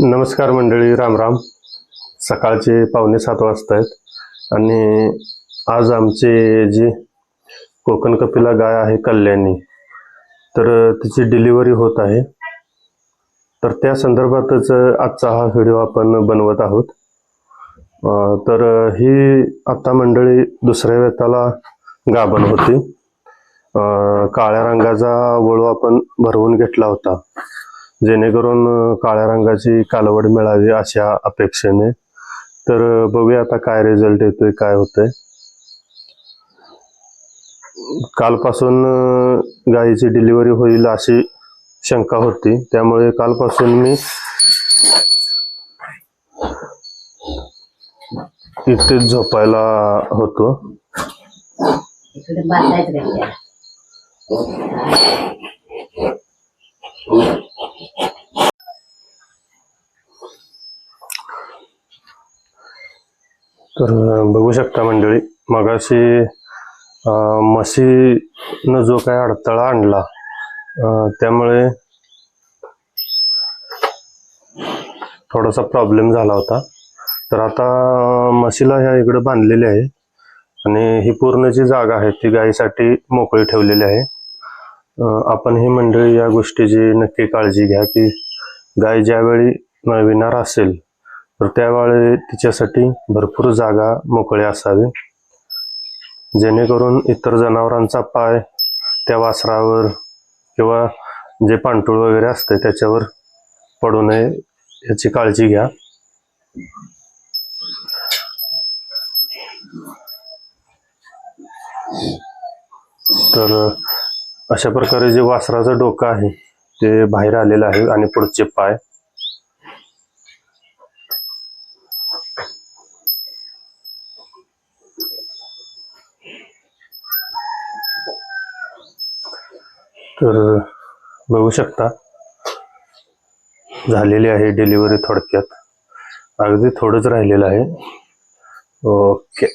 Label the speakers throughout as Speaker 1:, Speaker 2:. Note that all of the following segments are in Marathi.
Speaker 1: नमस्कार मंडळी राम राम. सकाळचे पावणे सात वाजता आहेत आणि आज आमचे जी कोकण कपिला गाय आहे कल्याणी तर तिची डिलिव्हरी होत आहे. तर त्या संदर्भातच आजचा हा व्हिडिओ आपण बनवत आहोत. तर ही आता मंडळी दुसऱ्या वेताला गाभण होती. काळ्या रंगाचा वळू आपण भरवून घेतला होता. जेणेकरून काळ्या रंगाची कालवड मिळावी अशा अपेक्षेने. तर बघूया आता काय रिझल्ट येतोय काय होतंय. कालपासून गायीची डिलिव्हरी होईल अशी शंका होती. त्यामुळे कालपासून मी इथेच झोपायला होतो
Speaker 2: इकडे बांधायचं रे त्याला.
Speaker 1: तर बघू शकता मंडळी मगाशी मशीनं जो काही अडथळा आणला त्यामुळे थोडासा प्रॉब्लेम झाला होता. तर आता म्हशीला ह्या इकडे बांधलेली आहे आणि ही पूर्ण जी जागा आहे. ती गायीसाठी मोकळी ठेवलेली आहे. आपण ही मंडळी या गोष्टीची नक्की काळजी घ्या की गाय ज्यावेळी नळविणार असेल तर त्यावेळी तिच्यासाठी भरपूर जागा मोकळी असावी. जेणेकरून इतर जनावरांचा पाय त्या वासरावर किंवा जे पांटूळ वगैरे असते त्याच्यावर पडू नये याची काळजी घ्या. तर अशा प्रकारे जे वासराचं डोकं आहे ते बाहेर आलेलं आहे आणि पुढचे पाय. तर बघू शकता झालेली आहे डिलिव्हरी थोडक्यात. अगदी थोडंच राहिलेलं आहे. ओके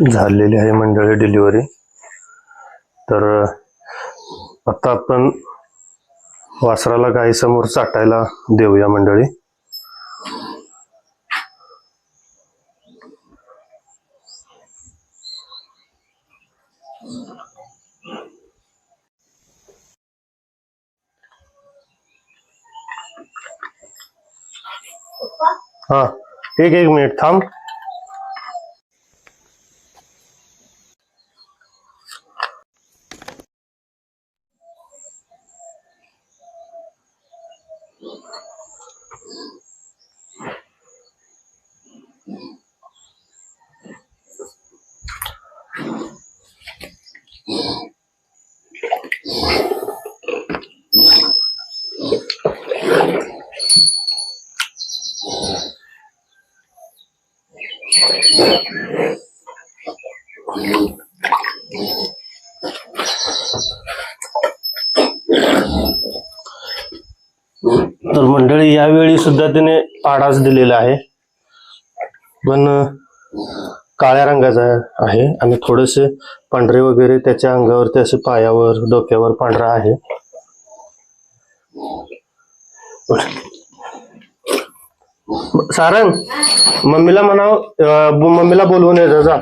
Speaker 1: झालेली आहे मंडळी डिलिव्हरी तर आता आपण वासराला गाई समोर चाटायला देऊया मंडळी. हा एक एक मिनिट थांब. तर मंडळी यावेळी सुद्धा त्याने पाडाच दिलेला आहे. पण काळ्या रंगाचा आहे आणि थोडेसे पांढरे वगैरे त्याच्या अंगावरती असे पायावर डोक्यावर पांढरा आहे. सारंग मम्मीला म्हणाव मम्मीला बोलवून ये जा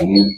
Speaker 1: Amin.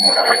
Speaker 1: हा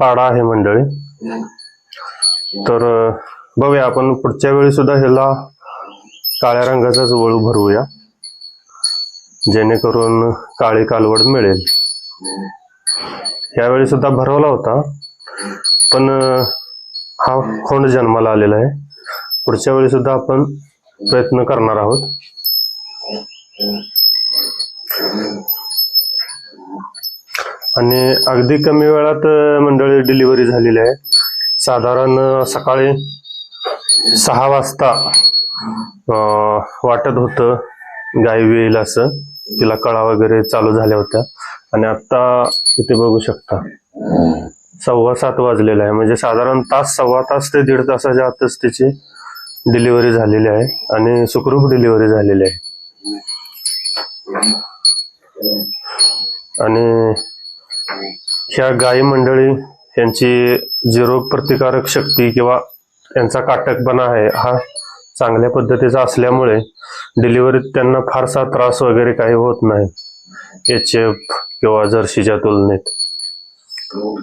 Speaker 1: पाडा आहे मंडळी. तर बघूया आपण पुढच्या वेळी सुद्धा ह्याला काळ्या रंगाचाच वळू भरवूया जेणेकरून काळी कालवड मिळेल. यावेळी सुद्धा भरवला होता. पण हा खोंड जन्माला आलेला आहे. पुढच्या वेळी सुद्धा आपण प्रयत्न करणार आहोत. आणि अगदी कमी वेळात मंडळी डिलिव्हरी झालेली आहे. साधारण सकाळी सहा वाजता वाटत होतं गाय येईल असं. तिला कळा वगैरे चालू झाल्या होत्या. आणि आत्ता इथे बघू शकता. सव्वा सात वाजलेला आहे. म्हणजे साधारण तास सव्वा तास ते दीड तासाच्या आतच तिची डिलिव्हरी झालेली आहे. आणि सुखरूप डिलिव्हरी झालेली आहे. आणि ह्या गायी मंडळी यांची जी रोग प्रतिकारक शक्ती किंवा यांचा काटकपणा आहे हा चांगल्या पद्धतीचा असल्यामुळे डिलिव्हरीत त्यांना फारसा त्रास वगैरे काही होत नाही. एच एफ किंवा जर्सीच्या तुलनेत.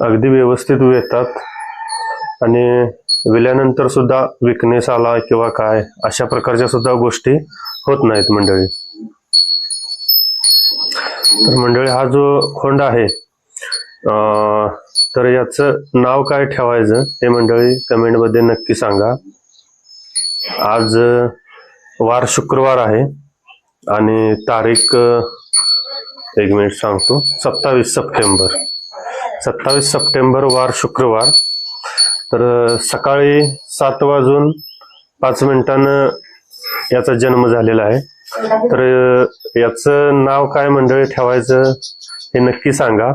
Speaker 1: अगदी व्यवस्थित येतात. आणि विल्यानंतर सुद्धा विकनेस आला किंवा काय अशा प्रकारच्या सुद्धा गोष्टी होत नाहीत मंडळी. तर मंडळी हा जो खोंड आहे तर याचं नाव काय ठेवायचं हे मंडळी कमेंटमध्ये नक्की सांगा. आज वार शुक्रवार आहे आणि तारीख एक मिनिट सांगतो. सत्तावीस सप्टेंबर. सत्तावीस सप्टेंबर वार शुक्रवार. तर सकाळी सात वाजून पाच मिनिटानं याचा जन्म झालेला आहे. तर याचं नाव काय मंडळी ठेवायचं हे नक्की सांगा.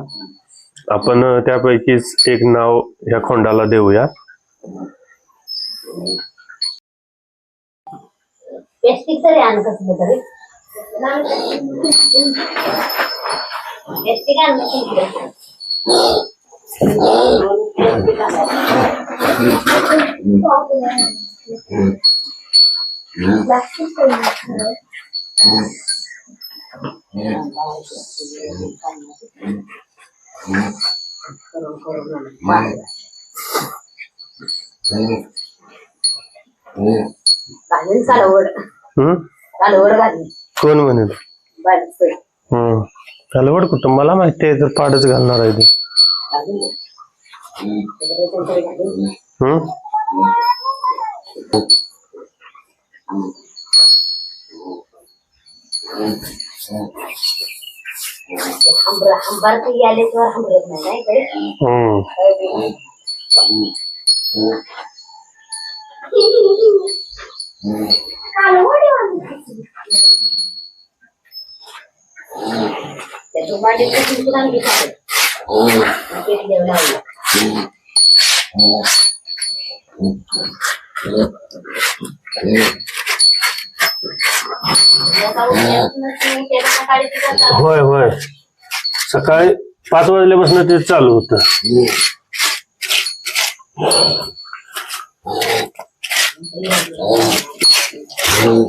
Speaker 1: अपन अं, त्यापैकीच एक नाव ह्या खोंडाला देऊया.
Speaker 2: గవర్నమెంట్
Speaker 1: కుటుంబాల అయితే ఇద్దరు పాడగలన్నారు ఇది Mm-hmm. तर
Speaker 2: हंबर हंबार तर आल्याशिवाय हंबरत नाही नाही काही
Speaker 1: हम्म.
Speaker 2: मांडी
Speaker 1: होय होय. सकाळी पाच वाजल्यापासून ते चालू होत. Oh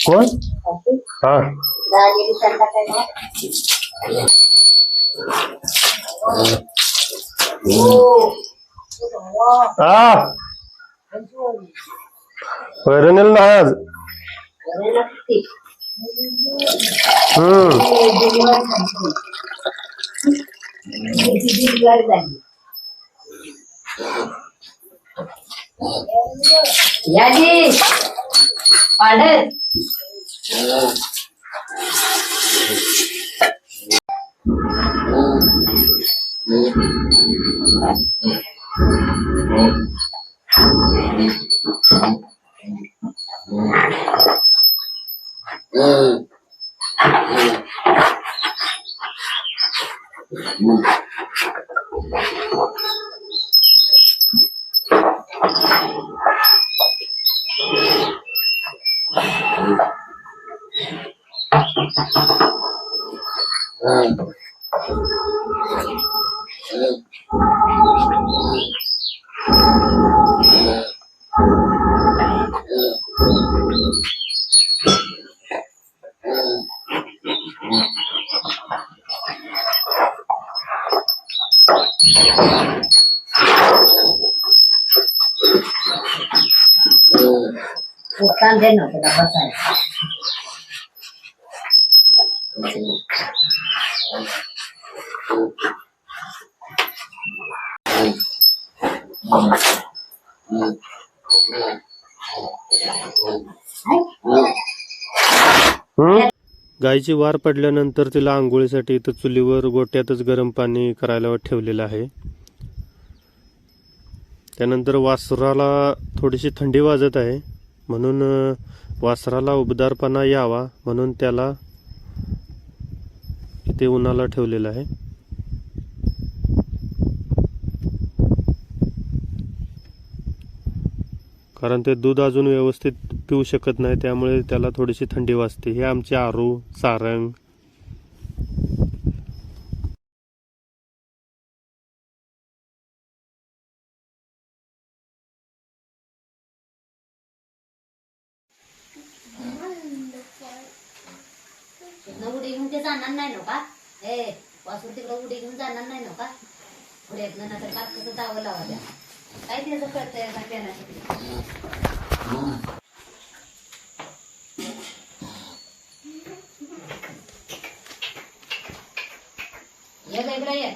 Speaker 1: कोण? हा.
Speaker 2: दाजी संध्याकाळी
Speaker 1: हा वैरणीला नाही आज.
Speaker 2: घरी नसती.
Speaker 1: हम्म.
Speaker 2: त्याची दिलगिरी झाली. याजी पांढर उत्तान दे ना त्याला बसायला
Speaker 1: हम्म गायची वार पडल्यानंतर तिला आंघोळीसाठी इथं चुलीवर गोट्यातच गरम पाणी करायला ठेवलेलं आहे. त्यानंतर वासराला थोडीशी थंडी वाजत आहे. म्हणून वासराला उबदारपणा यावा म्हणून त्याला इथे उन्हाला ठेवलेलं आहे. कारण ते दूध अजून व्यवस्थित पिऊ शकत नाही त्यामुळे त्याला थोडीशी थंडी वाजते. हे आमचे आरू सारंग
Speaker 2: तिथनं उडी घेऊन ते जाणार नाही ना का ए वासून तिकडं उडी घेऊन जाणार नाही ना का पुढे येत ना तर पाच कसं जावं लावा द्या काय त्याचं कळतंय का त्याला ये इकडे ये.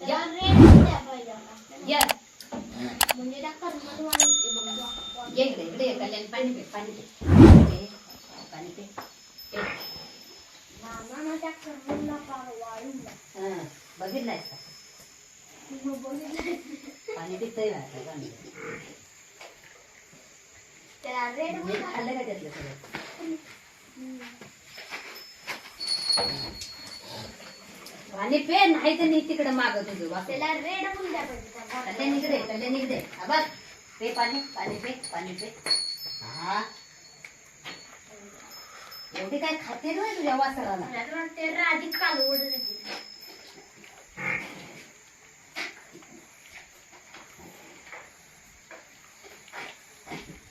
Speaker 2: या. या. इकडे इकडे कल्याण पाणी पाणी ए, पाणी पे ए. हं, बघितलायस का पाणी पितंय वाटतं चांगलं. मीठ खाल्लं का त्यातलं सगळं पाणी पे नाही तर नाही तिकडे मागं तुझं बाप. कल्याण इकडे कल्याण इकडे हा बघ. पे पाणी पाणी पे पाणी पे. हा. एवढी काय खाते ना तुझ्या वासराला?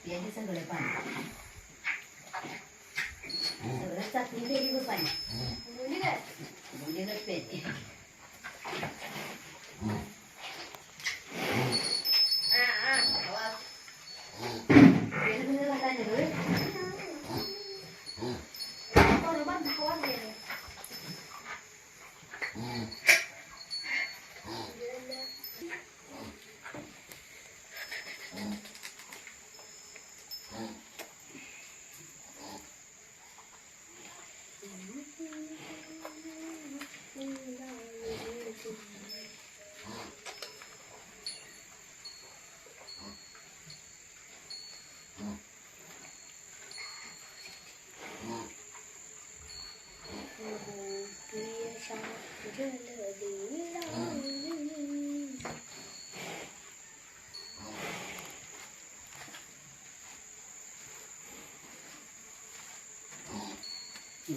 Speaker 2: याची सगळं पाणी. सगळं चाचणी केली बघ पाणी. मुलीगत पेते Hum.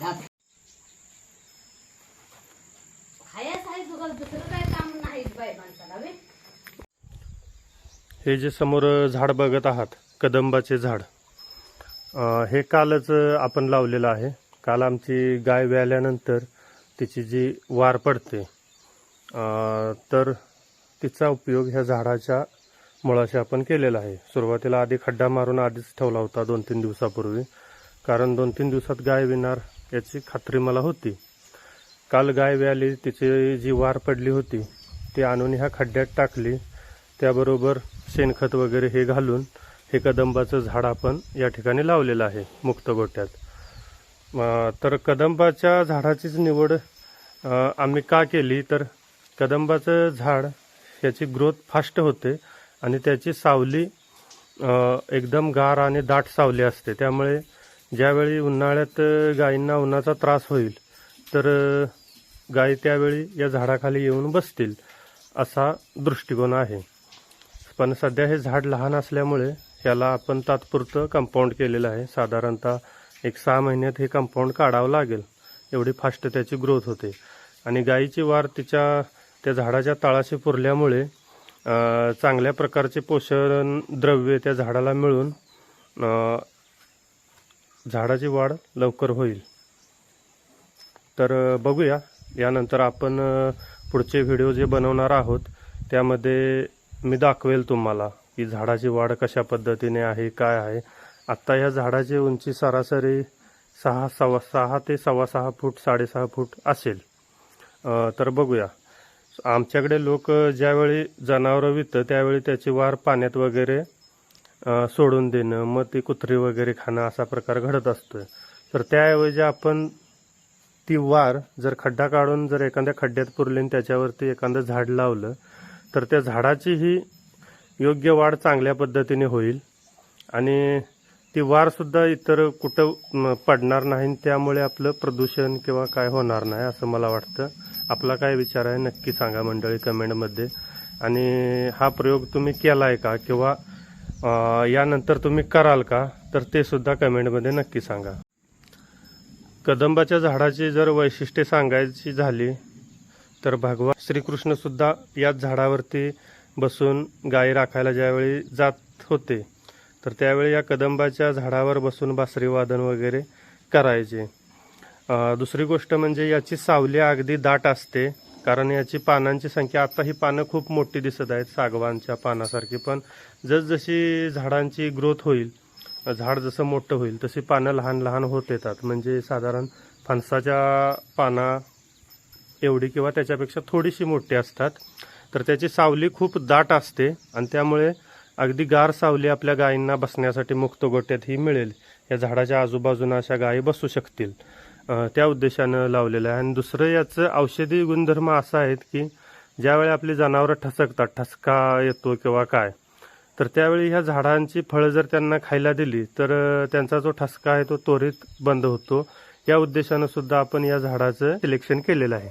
Speaker 2: घात. आहे दुसरं काय काम नाही बाय माणसाला
Speaker 1: हे जे समोर झाड बघत आहात कदंबाचे झाड हे कालच आपण लावलेलं आहे. काल आमची गाय व्याल्यानंतर तिची जी वार पडते तर तिचा उपयोग ह्या झाडाच्या मुळाशी आपण केलेला आहे. सुरुवातीला आधी खड्डा मारून आधीच ठेवला होता दोन तीन दिवसापूर्वी कारण दोन तीन दिवसात गाय विणार याची खात्री मला होती. काल गाय व्याली तिची जी वार पडली होती ती आणून ह्या खड्ड्यात टाकली. त्याबरोबर शेणखत वगैरे हे घालून हे कदंबाचं झाड आपण या ठिकाणी लावलेलं आहे मुक्त गोट्यात. तर कदंबाच्या झाडाचीच निवड आम्ही का केली? तर कदंबाचं झाड याची ग्रोथ फास्ट होते आणि त्याची सावली एकदम गार आणि दाट सावली असते. त्यामुळे ज्यावेळी उन्हाळ्यात गायींना उन्हाचा त्रास होईल तर गायी त्यावेळी या झाडाखाली येऊन बसतील असा दृष्टिकोन आहे. पण सध्या हे झाड लहान असल्यामुळे याला आपण तात्पुरतं कंपाऊंड केलेलं आहे. साधारणतः एक सहा महिन्यात हे कंपाऊंड काढावं लागेल. एवढी फास्ट त्याची ग्रोथ होते. आणि गायीची वार तिच्या त्या झाडाच्या तळाशी पुरल्यामुळे चांगल्या प्रकारचे पोषण द्रव्य त्या झाडाला मिळून झाडाची वाढ लवकर होईल. तर बघूया. यानंतर आपण पुढचे व्हिडिओ जे बनवणार आहोत त्यामध्ये मी दाखवेल तुम्हाला की झाडाची वाढ कशा पद्धतीने आहे काय आहे. आत्ता या झाडाची उंची सरासरी सहा सव्वा सहा ते सव्वा सहा फूट साडेसहा फूट असेल. तर बघूया. आमच्याकडे लोक ज्यावेळी जनावरं विकतं त्यावेळी त्याची वार पाण्यात वगैरे सोडून देणं मग ती कुत्री वगैरे खाणं असा प्रकार घडत असतोय. तर त्याऐवजी आपण ती वार जर खड्डा काढून जर एखाद्या खड्ड्यात पुरली त्याच्यावरती एखादं झाड लावलं तर त्या झाडाची ही योग्य वाढ चांगल्या पद्धतीने होईल. आणि ती वारसुद्धा इतर कुठं पडणार नाही आणि त्यामुळे आपलं प्रदूषण किंवा काय होणार नाही असं मला वाटतं. आपला काय विचार आहे नक्की सांगा मंडळी कमेंटमध्ये. आणि हा प्रयोग तुम्ही केला आहे का? किंवा यानंतर तुम्ही कराल का? तर ते सुद्धा कमेंटमध्ये नक्की सांगा. कदंबाच्या झाडाची जर वैशिष्ट्ये सांगायची झाली तर भगवान श्रीकृष्ण सुद्धा याच झाडावरती बसून गायी राखायला ज्यावेळी जात होते तर त्यावेळी या कदंबाच्या झाडावर बसून बासरी वादन वगैरे करायचे. दुसरी गोष्ट म्हणजे याची सावली अगदी दाट असते. कारण याची पानांची संख्या आता ही पानं खूप मोठी दिसत आहेत सागवानच्या पानासारखी. पण जसजशी झाडांची ग्रोथ होईल झाड जसं मोठं होईल तशी पानं लहान लहान होत येतात. म्हणजे साधारण फणसाच्या पाना एवढी किंवा त्याच्यापेक्षा थोडीशी मोठी असतात. तर त्याची सावली खूप दाट असते आणि त्यामुळे अगदी गार सावली आपल्या गायींना बसण्यासाठी मुक्त गोट्यात ही मिळेल. या झाडाच्या आजूबाजूनं अशा गायी बसू शकतील. त्या उद्देशानं लावलेलं आहे. आणि दुसरं याचं औषधी गुणधर्म असा आहेत की ज्यावेळी आपली जनावरं ठसकतात ठसका येतो किंवा काय तर त्यावेळी ह्या झाडांची फळं जर त्यांना खायला दिली तर त्यांचा जो ठसका आहे तो त्वरित बंद होतो. या उद्देशानं सुद्धा आपण या झाडाचं सिलेक्शन केलेलं आहे.